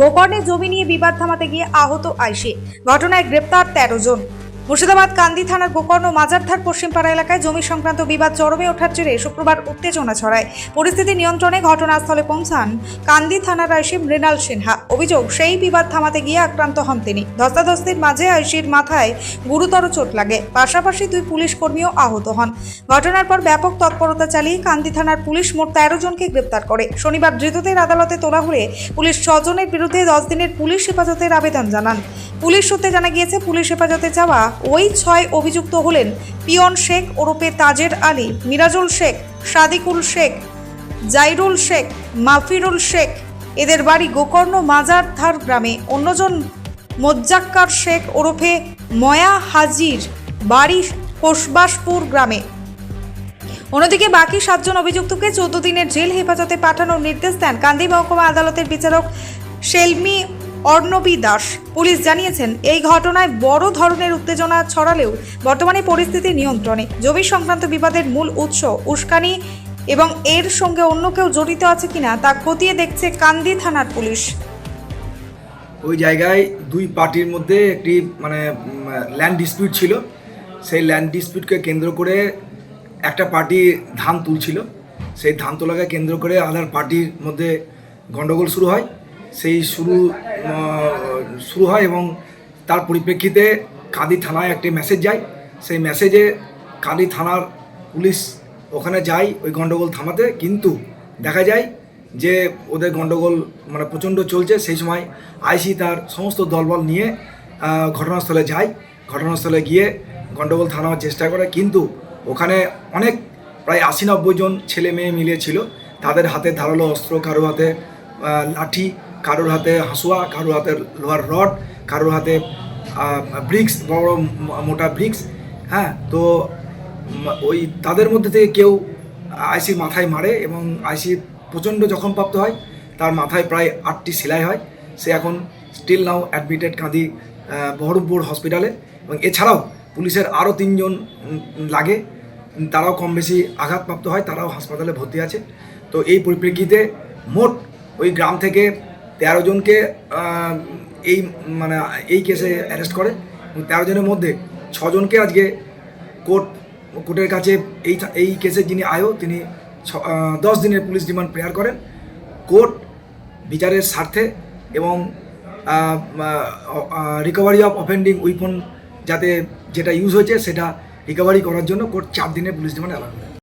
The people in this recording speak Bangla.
গোকর্ণে জমি নিয়ে বিবাদ থামাতে গিয়ে আহত আইসি। ঘটনায় গ্রেপ্তার তেরো জন। মুর্শিদাবাদ, কান্দি থানার গোকর্ণ মাজারধার পশ্চিমপাড়া এলাকায় জমি সংক্রান্ত বিবাদ চরমে ওঠার জেরে শুক্রবার উত্তেজনা ছড়ায়। পরিস্থিতি নিয়ন্ত্রণে ঘটনাস্থলে পৌঁছান কান্দি থানার আইসি মৃণাল সিনহা। অভিযোগ, সেই বিবাদ থামাতে গিয়ে আক্রান্ত হন তিনি। ধস্তাধস্তির মাঝে আইসির মাথায় গুরুতর চোট লাগে। পাশাপাশি দুই পুলিশ কর্মীও আহত হন। ঘটনার পর ব্যাপক তৎপরতা চালিয়ে কান্দি থানার পুলিশ মোট তেরো জনকে গ্রেপ্তার করে। শনিবার ধৃতদের আদালতে তোলা হলে পুলিশ ছজনের বিরুদ্ধে দশ দিনের পুলিশ হেফাজতের আবেদন জানান। পুলিশ সূত্রে জানা গিয়েছে, পুলিশ হেফাজতে যাওয়া ওই ছয় অভিযুক্ত হলেন পিয়ন শেখ ওরফে তাজের আলী, মিরাজুল শেখ, সাদিকুল শেখ, জাইরুল শেখ, মাফিরুল শেখ। এদের বাড়ি গোকর্ণ মাজারধার গ্রামে। অন্যজন মোজ্জাক্কার শেখ ওরফে ময়া হাজির বাড়ি কোষবাসপুর গ্রামে। অন্যদিকে বাকি সাতজন অভিযুক্তকে চোদ্দ দিনের জেল হেফাজতে পাঠানোর নির্দেশ দেন কান্দি মহকুমা আদালতের বিচারক শেলমি অর্ণবী দাস। পুলিশ জানিয়েছেন, এই ঘটনায় বড় ধরনের উত্তেজনা ছড়ালেও বর্তমানে পরিস্থিতি নিয়ন্ত্রণে। জমি সংক্রান্ত বিবাদের মূল উৎস উস্কানি এবং এর সঙ্গে অন্য কেউ জড়িত আছে কিনা তা খতিয়ে দেখছে কান্দি থানার পুলিশ। ওই জায়গায় দুই পার্টির মধ্যে একটি মানে ল্যান্ড ডিসপিউট ছিল। সেই ল্যান্ড ডিসপিউটকে কেন্দ্র করে একটা পার্টি ধান তুলছিল। সেই ধান তোলাকে কেন্দ্র করে আদার পার্টির মধ্যে গণ্ডগোল শুরু হয়। সেই শুরু শুরু হয় এবং তার পরিপ্রেক্ষিতে কাঁদি থানায় একটি মেসেজ যায়। সেই মেসেজে কাঁদি থানার পুলিশ ওখানে যায় ওই গণ্ডগোল থামাতে। কিন্তু দেখা যায় যে ওদের গণ্ডগোল মানে প্রচণ্ড চলছে। সেই সময় আইসি তার সমস্ত দলবল নিয়ে ঘটনাস্থলে যায়। ঘটনাস্থলে গিয়ে গণ্ডগোল থামানোর চেষ্টা করে। কিন্তু ওখানে অনেক প্রায় আশি নব্বই জন ছেলে মেয়ে মিলে ছিল তাদের হাতে ধারালো অস্ত্র, কারও হাতে লাঠি কারোর হাতে হাসুয়া, কারোর হাতে লোহার রড, কারোর হাতে ব্রিক্স, বড় মোটা ব্রিক্স হ্যাঁ? তো ওই তাদের মধ্যে থেকে কেউ আইসির মাথায় মারে এবং আইসি প্রচণ্ড জখমপ্রাপ্ত হয়। তার মাথায় প্রায় আটটি সেলাই হয়। সে এখন স্টিল নাও অ্যাডমিটেড কাঁদি বহরমপুর হসপিটালে এবং এছাড়াও পুলিশের আরও তিনজন লাগে। তারাও কম বেশি আঘাতপ্রাপ্ত হয়। তারাও হাসপাতালে ভর্তি আছে। তো এই পরিপ্রেক্ষিতে মোট ওই গ্রাম থেকে তেরো জনকে এই মানে এই কেসে অ্যারেস্ট করে তেরো জনের মধ্যে ছজনকে আজকে কোর্ট, কোর্টের কাছে এই এই কেসে যিনি আয়ো, তিনি দশ দিনের পুলিশ রিমান্ড প্রেয়ার করেন। কোর্ট বিচারের স্বার্থে এবং রিকভারি অফ অফেন্ডিং উইপন যাতে যেটা ইউজ হয়েছে সেটা রিকভারি করার জন্য কোর্ট চার দিনের পুলিশ রিমান্ড অ্যালাউ করে